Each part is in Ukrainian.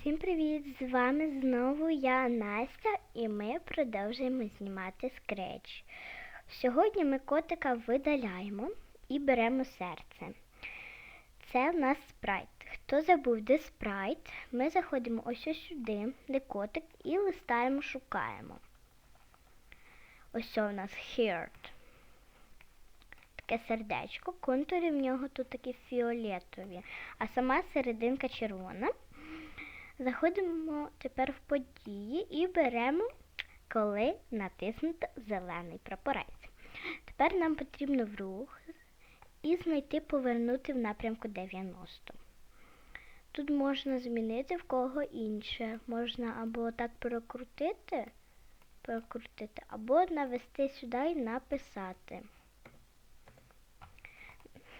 Всім привіт! З вами знову я Настя, і ми продовжуємо знімати скреч. Сьогодні ми котика видаляємо і беремо серце. Це в нас спрайт. Хто забув, де спрайт, ми заходимо ось ось сюди, де котик, і листаємо, шукаємо. Ось у нас heart. Таке сердечко, контури в нього тут такі фіолетові, а сама серединка червона. Заходимо тепер в події і беремо, коли натиснуто зелений прапорець. Тепер нам потрібно в рух і знайти повернути в напрямку 90. Тут можна змінити в кого інше. Можна або так прокрутити, прокрутити, або навести сюди і написати.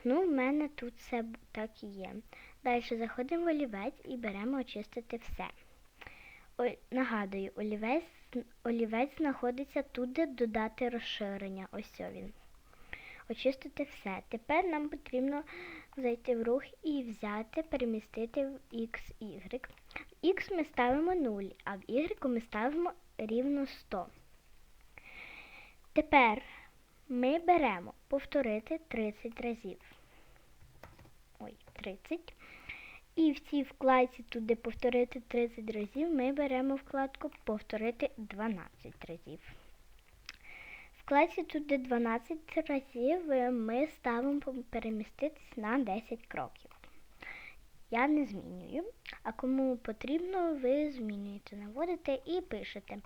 Ну, в мене тут все так і є. Далі заходимо в олівець і беремо очистити все. О, нагадую, олівець, олівець знаходиться тут, де додати розширення. Ось він. Очистити все. Тепер нам потрібно зайти в рух і взяти, перемістити в X, Y. В X ми ставимо 0, а в Y ми ставимо рівно 100. Тепер ми беремо повторити 30 разів. Ой, 30. І в цій вкладці, тут, де повторити 30 разів, ми беремо вкладку повторити 12 разів. Вкладці тут, де 12 разів, е, ми ставимо переміститись на 10 кроків. Я не змінюю, а кому потрібно, ви змінюєте, наводите і пишете.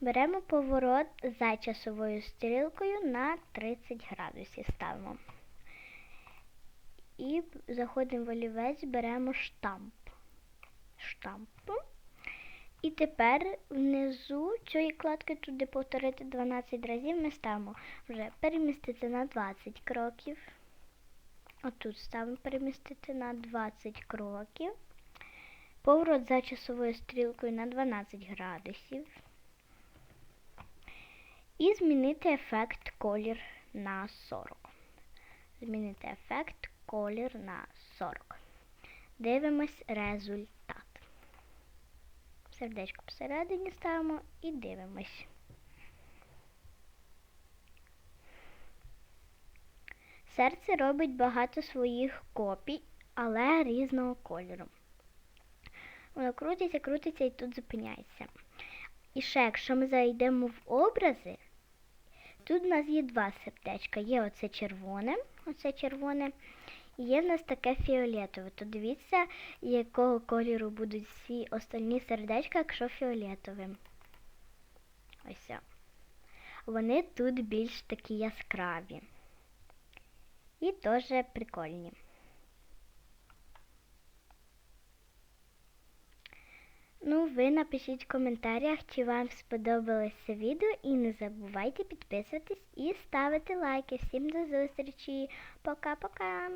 Беремо поворот за часовою стрілкою на 30 градусів ставимо. І заходимо в олівець, беремо штамп. Штамп. І тепер внизу цієї кладки, туди повторити 12 разів, ми ставимо вже перемістити на 20 кроків. Отут ставимо перемістити на 20 кроків. Поворот за часовою стрілкою на 12 градусів. І змінити ефект колір на 40. Змінити ефект колір на 40. Дивимось результат. Сердечко посередині ставимо і дивимось. Серце робить багато своїх копій, але різного кольору. Воно крутиться, крутиться і тут зупиняється. І ще, якщо ми зайдемо в образи, тут у нас є два сердечка. Є оце червоне, оце червоне, і є в нас таке фіолетове. То дивіться, якого кольору будуть всі остальні сердечка, якщо фіолетовим. Ось. Вони тут більш такі яскраві. І теж прикольні. Ну, ви напишіть в коментарях, чи вам сподобалося відео, і не забувайте підписуватись і ставити лайки. Всім до зустрічі. Пока-пока!